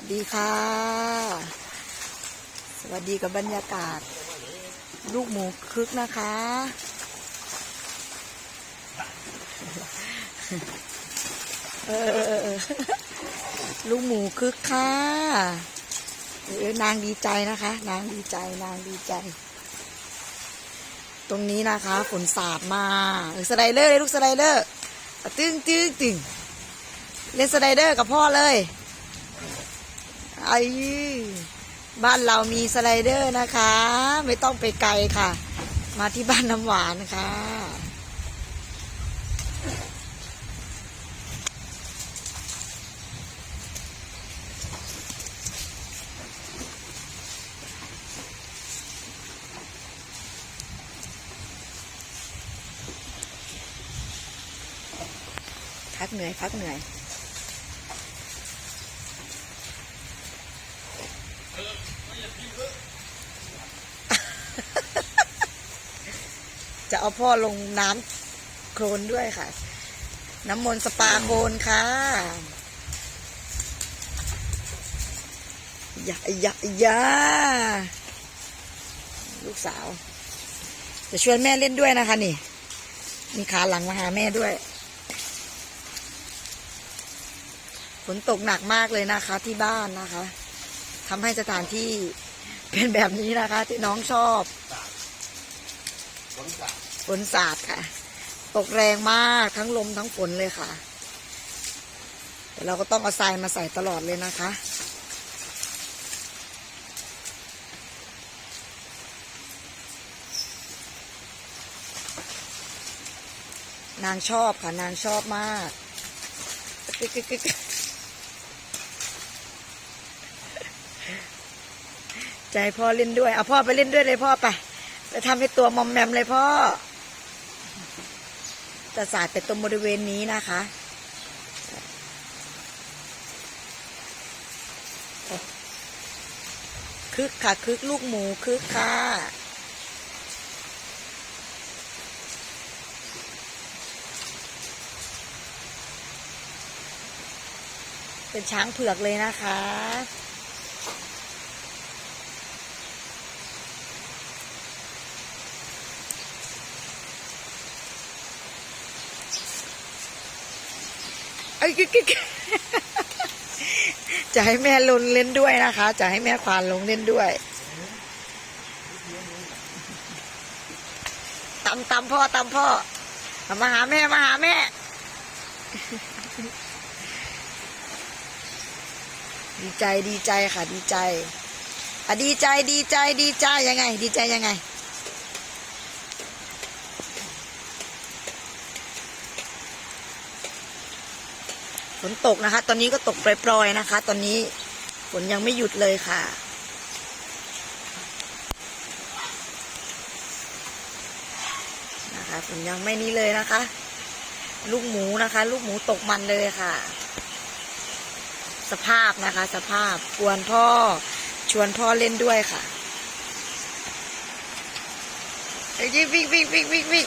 วัสดีค่ะ สวัสดีกับบรรยากาศ ลูกหมูคึกนะคะ เออลูกหมูคึกค่ะเออนางดีใจนะคะ นางดีใจนางดีใจ ตรงนี้นะคะฝนสาดมาสไลเดอร์เลยลูกสไลเดอร์ตึ้งตึ้งตึ้งเล่นสไลเดอร์กับพ่อเลย ไอ้บ้านเรามีสไลเดอร์นะคะ ไม่ต้องไปไกลค่ะ มาที่บ้านน้ำหวานค่ะ พักเหนื่อย พักเหนื่อย เอาพ่อลงน้ำโคลนด้วยค่ะ น้ำมนต์สปาโคลนค่ะยาอยาอยาลูกสาว จะชวนแม่เล่นด้วยนะคะนี่ มีขาหลังมาหาแม่ด้วยฝนตกหนักมากเลยนะคะ ที่บ้านนะคะทำให้สถานที่เป็นแบบนี้นะคะ ที่น้องชอบฝนสา ฝนสาดค่ะ ตกแรงมากทั้งลมทั้งฝนเลยค่ะแต่เราก็ต้องเอาทรายมาใส่ตลอดเลยนะคะ นางชอบค่ะ นางชอบมากกึกกึกกึกใจพ่อเล่นด้วย เอาพ่อไปเล่นด้วยเลยพ่อไป ไปทำให้ตัวมอมแมมเลยพ่อ จะสาดไปตรงบริเวณนี้นะคะคึกค่ะคึกลูกหมูคึกค่ะเป็นช้างเผือกเลยนะคะ ยจะให้แม่ลงเล่นด้วยนะคะ จะให้แม่ควานลงเล่นด้วยตำตำพ่อตำพ่อมาหาแม่มาหาแม่ดีใจดีใจค่ะ ดีใจอะดีใจดีใจดีใจยังไง ดีใจยังไง ฝนตกนะคะ ตอนนี้ก็ตกปล่อยๆนะคะ ตอนนี้ฝนยังไม่หยุดเลยค่ะ นะคะฝนยังไม่นี้เลยนะคะ ลูกหมูนะคะ ลูกหมูตกมันเลยค่ะ สภาพนะคะ สภาพกวนพ่อชวนพ่อเล่นด้วยค่ะไอ้วิ่งวิ่งวิ่งวิ่งวิ่ง